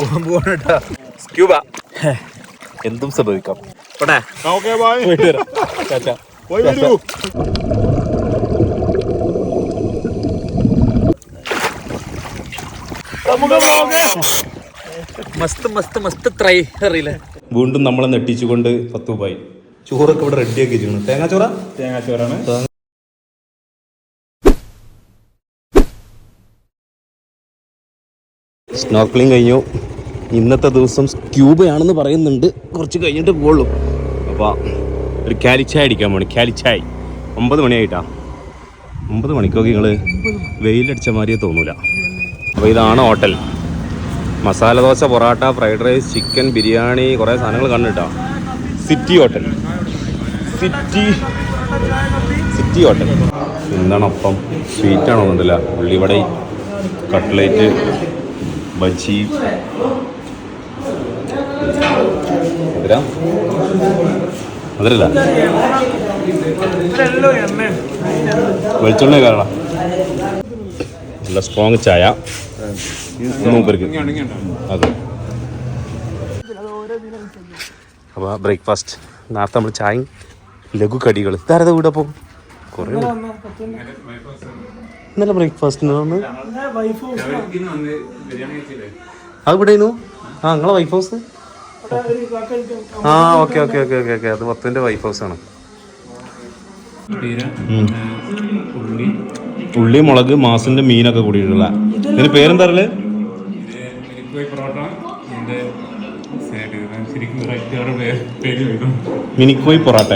പോകാൻ പോകണട്ടാ സ്ക്യൂബ എന്തും സംഭവിക്കാം. പോട്ടെ. ഓക്കെ ബായ് പോയിട്ട് വരാം. ചാച്ചാ. പോയി വരൂ. മസ്ത് മസ്ത് മസ്ത് ട്രൈ അറിയില്ലേ? വീണ്ടും നമ്മളെ നെട്ടിച്ചുകൊണ്ട് പത്ത് പോയി. ചോറൊക്കെ ഇവിടെ റെഡിയാക്കി വെച്ചിരിക്കണം തേങ്ങാച്ചോറ? തേങ്ങാച്ചോറാണ്. സ്നോക്ലിംഗ് കഴിഞ്ഞു. ഇന്നത്തെ ദിവസം ക്യൂബയാണെന്ന് പറയുന്നുണ്ട്. കുറച്ച് കഴിഞ്ഞിട്ട് പോകുള്ളൂ അപ്പോൾ ഒരു കാലിച്ചായ അടിക്കാൻ പോണി. കാലിച്ചായ്. ഒമ്പത് മണിയായിട്ടാ. ഒമ്പത് മണിക്കൊക്കെ നിങ്ങൾ വെയിലടിച്ച മാതിരിയെ തോന്നൂല. അപ്പോൾ ഇതാണ് hotel. Masala dosa parotta fried rice chicken biryani കുറേ സാധനങ്ങൾ കണ്ടിട്ടാ. City hotel. City. City hotel. എന്താണ് അപ്പം സ്വീറ്റാണോ ഒന്നുമില്ല ഉള്ളിവട കട്ട്ലേറ്റ് ബജി മധുര മധുരല്ല? വെളിച്ചെണ്ണ കാരണം നല്ല സ്ട്രോങ് ചായ. മൂപ്പർക്ക്. അതെ. അപ്പോൾ ബ്രേക്ക്ഫാസ്റ്റ് നേരത്തെ നമ്മൾ ചായയും ലഘു കടികൾ ഇതാരത വീട് അപ്പോൾ കുറേ ഇന്നലെ ബ്രേക്ക്ഫാസ്റ്റിന് വന്ന്? അത് ഇവിടെ ആ. നിങ്ങളെ വൈഫ് ഹൗസ് ആ okay okay okay okay okay. അത് പത്തുവിന്റെ വൈഫ് ഹൗസ് ആണ്. ഉള്ളി മുളക് മാസിന്റെ മീനൊക്കെ കൂടിയിട്ടുള്ള. ഇതിന് പേരെന്താ മിനിക്കോയ് പൊറോട്ട. മിനിക്കോയ് പൊറാട്ട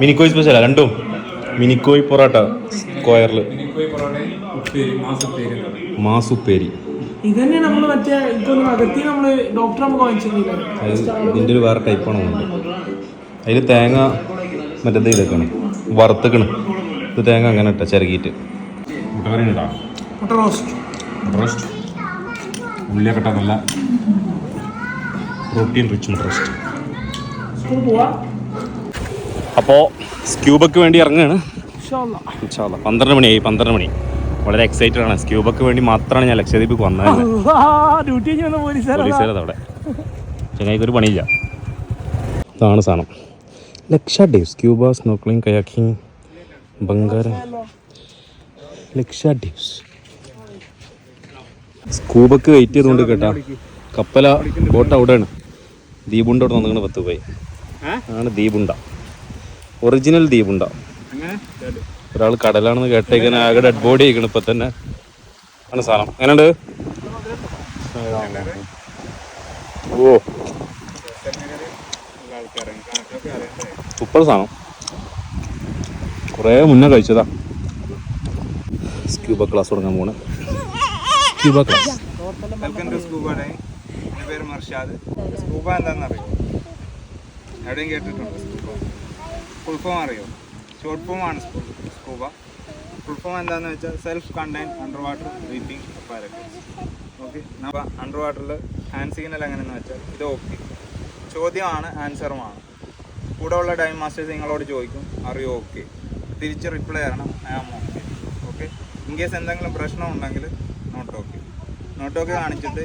മിനിക്കോയ് സ്പെഷ്യലാ രണ്ടും മിനിക്കോയ് പൊറാട്ട സ്ക്വയറിൽ പൊറോട്ട മാസപ്പേര്. മാസുപ്പേരി ഇതന്നെ നമ്മൾ മറ്റേ ഇതൊന്നും അകത്തി നമ്മൾ ഡോക്ടർ നമുക്ക് വാങ്ങിച്ചിരുന്നില്ല? ഇതിന്റെ ഒരു വേറെ ടൈപ്പാണ് ആണ് അതിൽ തേങ്ങ മറ്റേ ഇതൊക്കെയാണ്. വറുത്തക്കണ്. ഇത് തേങ്ങ അങ്ങനെ ഇട്ട ചിരകിയിട്ട്. മുട്ടക്കറി ഉണ്ടാ മുട്ട റോസ്റ്റ് റോസ്റ്റ് ഉള്ളിയൊക്കെ ഇട്ടാ നല്ല പ്രോട്ടീൻ റിച്ച് മുട്ട റോസ്റ്റ് അപ്പോൾ സ്ക്യൂബക്ക് വേണ്ടി ഇറങ്ങുകയാണ്. പന്ത്രണ്ട് മണിയായി പന്ത്രണ്ട് മണി. വളരെ എക്സൈറ്റഡ് ആണ്. സ്ക്യൂബക്ക് വേണ്ടി മാത്രമാണ് ഞാൻ ലക്ഷദ്വീപ് വന്നത്. പോലീസുകാരത് അവിടെ. ചങ്ങായിക്ക് ഒരു പണിയില്ല. ഇതാണ് സാധനം. ലക്ഷ സ്ക്യൂബ സ്നോക്ലിംഗ് കയാക്കിംഗ് ബംഗാര. ലക്ഷ ഡേവ്സ് സ്കൂബക്ക് വെയിറ്റ് ചെയ്തുകൊണ്ട് കേട്ടാ. കപ്പല ബോട്ട് അവിടെയാണ്. ദീപുണ്ട അവിടെ വന്നിങ്ങനെ പത്ത് പോയി. ആണ് ദീപുണ്ട. ഒറിജിനൽ ദീപുണ്ട. ഒരാൾ കടലാണെന്ന് കേട്ടേക്കാൻ ആകെ ഡെഡ് ബോഡി ആയിക്കണം ഇപ്പൊ തന്നെ. ആണ് സാധനം. എങ്ങനെയുണ്ട്? ഓ. സൂപ്പർ സാധനം. കുറേ മുന്നേ കഴിച്ചതാ. സ്ക്യൂബ ക്ലാസ് തുടങ്ങാൻ പോണ. സ്ക്യൂബ ക്ലാസ് സ്കൂബ എവിടെയും കേട്ടിട്ടുണ്ടോ സ്കൂബ അറിയോ? ഷോർട്ട് ഫോം ആണ് സ്കൂബ ഫുൾ ഫോം എന്താണെന്ന് വെച്ചാൽ self contain under water breathing apparatus okay നമ്മൾ അണ്ടർ വാട്ടറിൽ ഹാൻഡ് സിഗ്നൽ എങ്ങനെയെന്ന് വെച്ചാൽ ഇത് ഓക്കെ ചോദ്യമാണ് ആൻസറുമാണ് കൂടെ ഉള്ള ഡൈം മാസ്റ്റേഴ്സ് നിങ്ങളോട് ചോദിക്കും അറിയോ ഓക്കെ തിരിച്ച് റിപ്ലൈ തരണം I am okay okay in case എന്തെങ്കിലും പ്രശ്നം ഉണ്ടെങ്കിൽ നോട്ട് ഓക്കെ നോട്ട് ഓക്കെ കാണിച്ചിട്ട്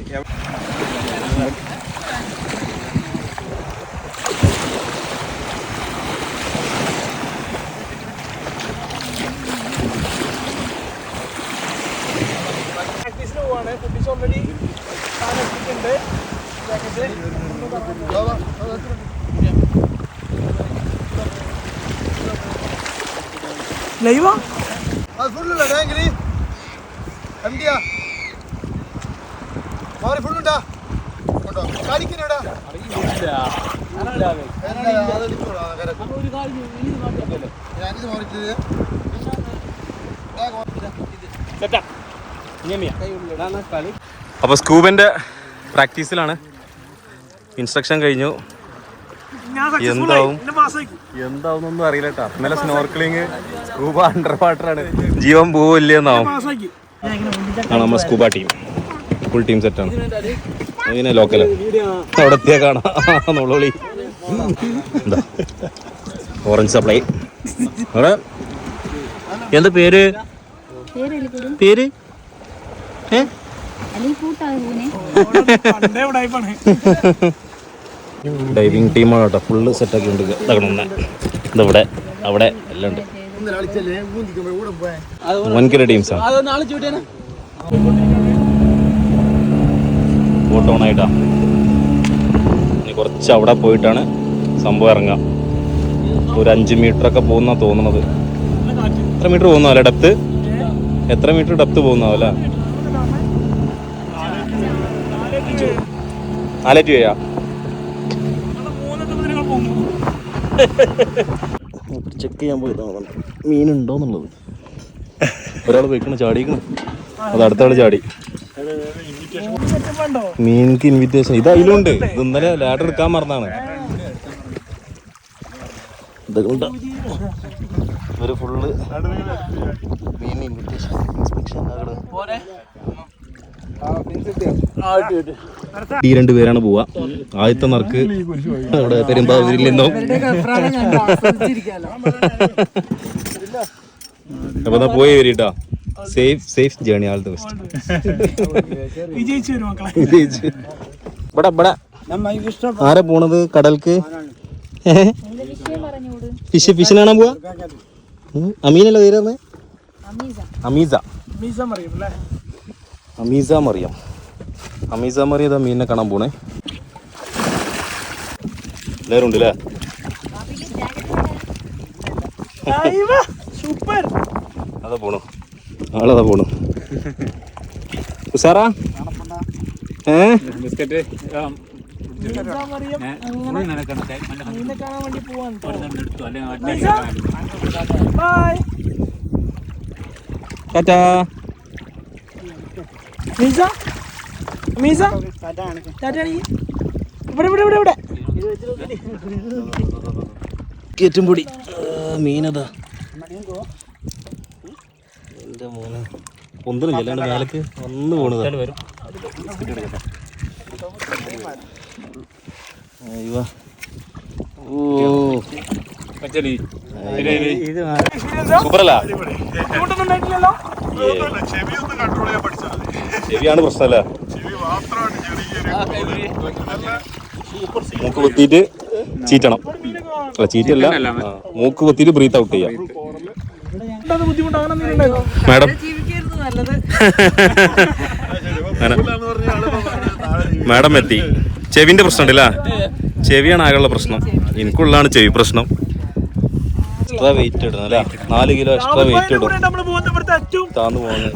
മാറിയിട്ടില്ല അപ്പോൾ സ്കൂബിന്റെ പ്രാക്ടീസിലാണ്. ഇൻസ്ട്രക്ഷൻ കഴിഞ്ഞു. എന്താവും? പാസ്സായി എന്താവുന്നൊന്നും അറിയില്ല കേട്ടോ. ഇന്നലെ സ്നോർക്കിളിങ് സ്കൂബ അണ്ടർ വാട്ടറാണ് ജീവൻ പോവില്ലെന്നാവും പാസ്സാക്കി ആണ് സ്കൂബ ടീം ഫുൾ ടീം സെറ്റാണ് അങ്ങനെ ലോക്കൽ അവിടെ എത്തിയാ കാണാം. നുള്ളി എന്താ ഓറഞ്ച് സപ്ലൈ അവിടെ? എന്താ പേര്? പേര്? ഏ? ഡൈവിംഗ് ടീമാണ് കേട്ടോ. ഫുള്ള് സെറ്റാക്കി ഉണ്ട് ഇതാകണമെന്ന് ഇതവിടെ അവിടെ എല്ലാം ഉണ്ട്. ഒന്ന് കളിച്ചല്ലേ ഊന്തിക്കുമ്പോ കൂടെ പോയാ വൻകിര ടീംസാണ് ബോട്ട് ഓൺ ആയിട്ടാ. ഇനി കുറച്ച് അവിടെ പോയിട്ടാണ് സംഭവം ഇറങ്ങാം. ഒരു അഞ്ച് മീറ്റർ ഒക്കെ പോകുന്ന തോന്നുന്നത് എത്ര മീറ്റർ പോകുന്നാവല്ലേ ഡെപ്ത് എത്ര മീറ്റർ ഡെപ്ത് പോകുന്നാവല്ല നാലേറ്റ് ചെയ്യാ ചെക്ക് ചെയ്യാൻ പോയതാണ് മീനുണ്ടോന്നുള്ളത് ഒരാൾ പോയിക്കണ ചാടിക്കണം. അത് അടുത്ത ആൾ ചാടി. മീൻക്ക് ഇൻവിറ്റേഷൻ ഇത് അതിലുണ്ട്. ഇത് ഇന്നലെ ലാഡർ എടുക്കാൻ മറന്നാണ്. ഇതുകൊണ്ട് ഒരു ഫുള്ള് മീൻ ഇൻവിറ്റേഷൻ ഇൻസ്പെക്ഷൻ ഈ രണ്ട് പേരാണ് പോവാ ആദ്യത്തെ നറുക്ക് അവിടെ പെരുമ്പാവൂരിൽ നിന്നോ. അപ്പൊ എന്നാ പോയി വരിട്ടാ safe safe journey all the best വിജയിച്ചു വരും മക്കളെ. ഇവിടെ ഇവിടെ. ആരാ പോണത്? കടൽക്ക്? ഫിഷ് ഫിഷിനാണോ പോവാ? അമീനല്ലേ തീരുന്നേ? അമീസ. അമീസ. അമീസ മറിയാം. അമീസ മറിയ ഇതാ മീനിനെ കാണാൻ പോണേ. എല്ലാവരും ഉണ്ട് അല്ലേ സൂപ്പർ. അതാ പോണു. ആളതാ പോണു. ഉസാറാ? ഏ? ബിസ്ക്കറ്റ് മീനെ കാണാൻ വേണ്ടി പോവാൻ ബൈ. ടാറ്റാ. മീസ? മീസ? ടാറ്റാണി ഇവിടെ ഇവിടെ ഇവിടെ ഇവിടെ. കയറ്റും പൊടി. മീനതാ. എന്റെ മോനെ. പൊന്തലും ചെല്ലാണ്ട് മേലേക്ക് വന്ന് പോണത് സൂപ്പറല്ല? ചെവിയാണ് പ്രശ്നമല്ല? മൂക്ക് കുത്തിയിട്ട് ചീറ്റണം. അല്ല ചീറ്റല്ല. മൂക്ക് കുത്തിയിട്ട് ബ്രീത്ത് ഔട്ട് ചെയ്യാം. മാഡം. മാഡം. എത്തി ചെവിന്റെ പ്രശ്നം ഉണ്ടല്ല ചെവിയാണ് ആകെയുള്ള പ്രശ്നം. എനിക്കുള്ളതാണ് ചെവി പ്രശ്നം. എക്സ്ട്രാ വെയിറ്റ് ഇടണം അല്ലേ? നാല് കിലോ എക്സ്ട്രാ വെയിറ്റ് ഇടും. താന്ന് പോകുന്നത്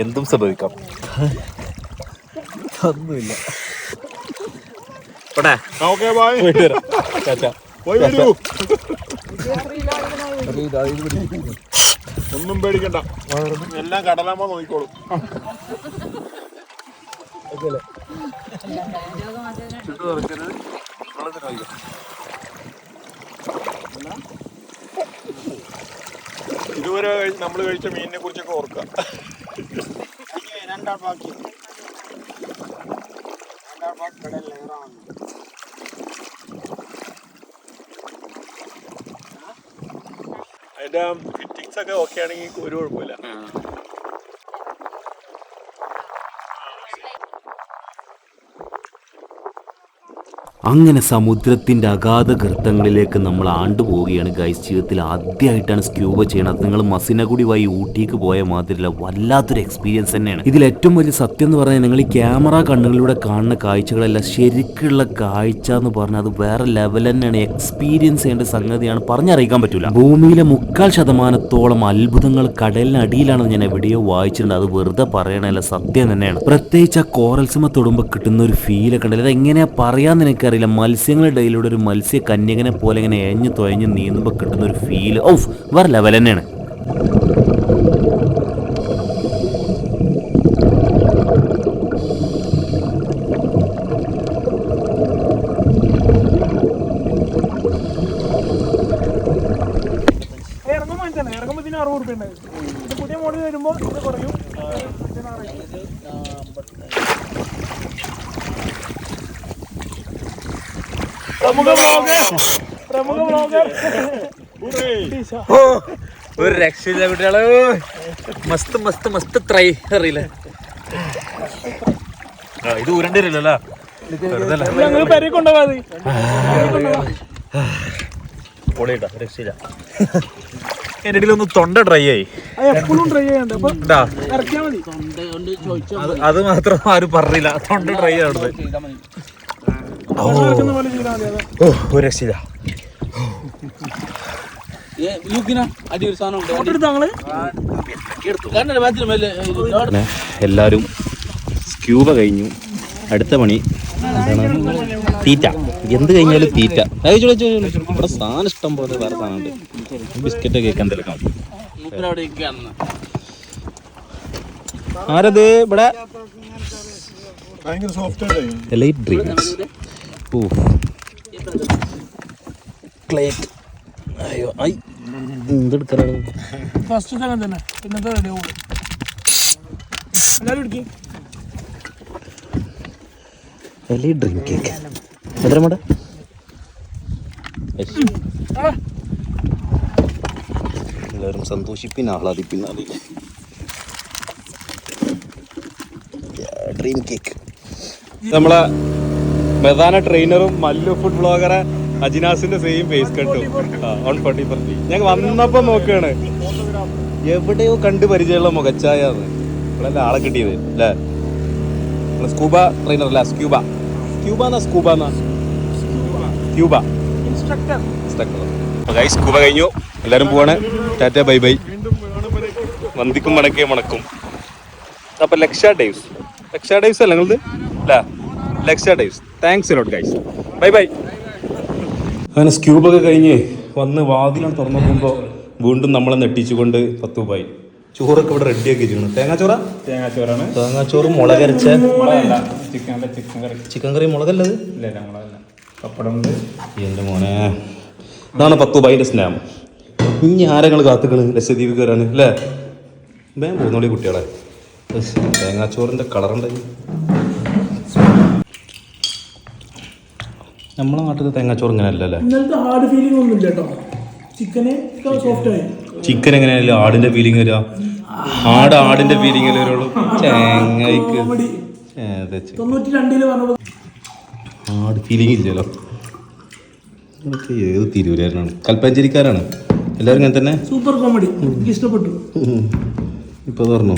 എന്തും സംഭവിക്കാം. ഒന്നുമില്ല. ഒന്നും പേടിക്കണ്ട. എല്ലാം കടലാമ നോക്കിക്കോളും. ഇതുവരെ നമ്മൾ കഴിച്ച മീനിനെ കുറിച്ചൊക്കെ ഓർക്കാം അതിന്റെ ഫിറ്റിങ്സ് ഒക്കെ ഓക്കെ ആണെങ്കിൽ ഒരു കുഴപ്പമില്ല. അങ്ങനെ സമുദ്രത്തിന്റെ അഗാധ ഗർത്തങ്ങളിലേക്ക് നമ്മൾ ആണ്ടുപോവുകയാണ്. ഗൈസ് ജീവിതത്തിൽ ആദ്യമായിട്ടാണ് സ്ക്യൂബ ചെയ്യണത്. നിങ്ങൾ മസിനഗുടി വായി ഊട്ടിക്ക് പോയ മാതിരില്ല വല്ലാത്തൊരു എക്സ്പീരിയൻസ് തന്നെയാണ്. ഇതിൽ ഏറ്റവും വലിയ സത്യം എന്ന് പറഞ്ഞാൽ നിങ്ങൾ ഈ ക്യാമറ കണ്ണുകളിലൂടെ കാണുന്ന കാഴ്ചകളല്ല ശരിക്കുള്ള കാഴ്ച എന്ന് പറഞ്ഞാൽ അത് വേറെ ലെവൽ തന്നെയാണ്. എക്സ്പീരിയൻസ് ചെയ്യേണ്ട സംഗതിയാണ്. പറഞ്ഞറിയിക്കാൻ പറ്റില്ല ഭൂമിയിലെ മുക്കാൽ ശതമാനത്തോളം അത്ഭുതങ്ങൾ കടലിനടിയിലാണെന്ന് ഞാൻ എവിടെയോ വായിച്ചിട്ടുണ്ട്. അത് വെറുതെ പറയണല്ല സത്യം തന്നെയാണ്. പ്രത്യേകിച്ച് ആ കോറൽസുമ തൊടുമ്പോൾ കിട്ടുന്ന ഒരു ഫീലൊക്കെ ഉണ്ടല്ലോ. അത് എങ്ങനെയാ പറയാന്ന് അറിയില്ല. മത്സ്യങ്ങളുടെ ഇടയിലൂടെ ഒരു മത്സ്യ കന്യകനെ പോലെ ഇങ്ങനെ എഞ്ഞു തുഴഞ്ഞ് നീന്തുമ്പോൾ കിട്ടുന്ന ഒരു ഫീൽ ഔഫ് വേറെ ലെവൽ തന്നെയാണ്. ഇറങ്ങുമ്പോൾ ഇതിന് അറുപത് റുപ്യ ഉണ്ടായിരുന്നു പുതിയ മോഡൽ വരുമ്പോൾ ഇത് കുറയും. പ്രമുഖ ബ്ലോഗർ പ്രമുഖ ബ്ലോഗർ ഓ ഒരു രക്ഷയില്ല കുട്ടികളെ. മസ്ത് മസ്ത് മസ്ത് ത്രൈ അറിയില്ലേ. ഇത് ഉരണ്ടി വരില്ലല്ലോ. അല്ല. ഞങ്ങൾ പെരേ കൊണ്ടുപോകാതെ പൊളിയിട്ടാ രക്ഷയില്ല. എന്റെ ഇടയിൽ ഒന്ന് തൊണ്ട ഡ്രൈ ആയി. അത് മാത്രം ആരും പറഞ്ഞില്ല. തൊണ്ട ഡ്രൈ ആവുന്നത് ഓ. ഒരു രക്ഷയില്ല. എല്ലാവരും സ്ക്യൂബ കഴിഞ്ഞു. അടുത്ത പണി തീറ്റ. എന്ത് കഴിഞ്ഞാലും തീറ്റ. ഇവിടെ സാധനം ഇഷ്ടം പോലെ വേറെ സാധനമുണ്ട്. ബിസ്ക്കറ്റ് കേക്ക് എന്തെടുക്കാം ആരത് ഇവിടെ? ഭയങ്കര സോഫ്റ്റ് ആയി എലൈറ്റ് ഡ്രീംസ് ഓ ക്ലേറ്റ് അയ്യോ ഐ. എന്തെടുക്കാനാണ് ഫസ്റ്റ് സെക്കൻഡ് തന്നെ. പിന്നത്തെ റെഡി ആവും എല്ലാവരും എടുക്കി. എലൈറ്റ് ഡ്രീം കേക്ക് എത്ര വേണ്ട എല്ലാവരും സന്തോഷിപ്പിന് ആഹ്ലാദിപ്പിന് അറിയില്ല. ഡ്രീം കേക്ക് നമ്മളെ പ്രധാന ട്രെയിനറും മല്ലു ഫുഡ് ബ്ലോഗറെ അജിനാസിന്റെ same face cut on forty forty ഞാൻ വന്നപ്പോ നോക്കുകയാണ് എവിടെയോ കണ്ട് പരിചയമുള്ള മുഖച്ചായ ആളെ കിട്ടിയത് അല്ലേ? സ്കൂബ ട്രെയിനർ അല്ല? സ്ക്യൂബ സ്ക്യൂബ എന്നാ സ്കൂബ എന്നാ? സ്ക്യൂബ ഇൻസ്ട്രക്ടർ ഗൈസ് സ്കൂബ കഴിഞ്ഞു. എല്ലാരും പോവാണ്. Tata bye bye. വന്ദിക്കും മണക്കേ മണക്കും അപ്പൊ ലക്ഷ ഡേവ്സ് ലക്ഷ ഡേവ്സ് അല്ല നിങ്ങളത്? അല്ല? ലക്ഷ days thanks lot guys bye bye അങ്ങനെ സ്ക്യൂബൊക്കെ കഴിഞ്ഞ് വന്ന് വാതിലും തുറന്നു നോക്കുമ്പോൾ വീണ്ടും നമ്മളെ നെട്ടിച്ചുകൊണ്ട് പത്ത് രൂപയായി ചോറൊക്കെ ഇവിടെ റെഡിയാക്കി വെച്ചിരുന്നു തേങ്ങാച്ചോറ? തേങ്ങാച്ചോറാണ്. തേങ്ങാച്ചോറ് മുളകരച്ച ചിക്കന്റെ ചിക്കൻ കറി. ചിക്കൻ കറി മുളകല്ലത് ഇല്ല ഇല്ല മുളകല്ല. പപ്പടം ഉണ്ട് എന്റെ മോനെ. ഇതാണ് പത്ത് രൂപയുടെ സ്നാം. ഇനി ആരങ്ങൾ കാത്തുക്കണ് ലക്ഷദ്വീപ് കയറാൻ അല്ലേ? വേഗം പോകുന്നോളി കുട്ടികളെ. തേങ്ങാച്ചോറിന്റെ കളറുണ്ടെങ്കിൽ നമ്മളെ നാട്ടിൽ തേങ്ങാച്ചോറ് ഇങ്ങനെ അല്ലല്ലേ ഇന്നലത്തെ ഹാർഡ് ഫീലിംഗ് ഒന്നും ഇല്ല കേട്ടോ ചിക്കന് സോഫ്റ്റ് ആയി. ചിക്കൻ എങ്ങനെയല്ല ആടിന്റെ ഫീലിംഗ് വരിക ആട് ആടിന്റെ ഫീലിംഗ് വരുള്ളൂ. തേങ്ങയ്ക്ക്. കോമഡി ഏതാ ചെ- തൊണ്ണൂറ്റി രണ്ടിൽ പറഞ്ഞപ്പോൾ ആട് ഫീലിംഗ് ഇല്ലല്ലോ. ഇതൊക്കെ ഏത് തിരൂരാണ് കൽപ്പഞ്ചേരിക്കാരാണ്. എല്ലാവരും ഇങ്ങനെ തന്നെ? സൂപ്പർ കോമഡി എനിക്ക് ഇഷ്ടപ്പെട്ടു. ഇപ്പോൾ പറഞ്ഞു.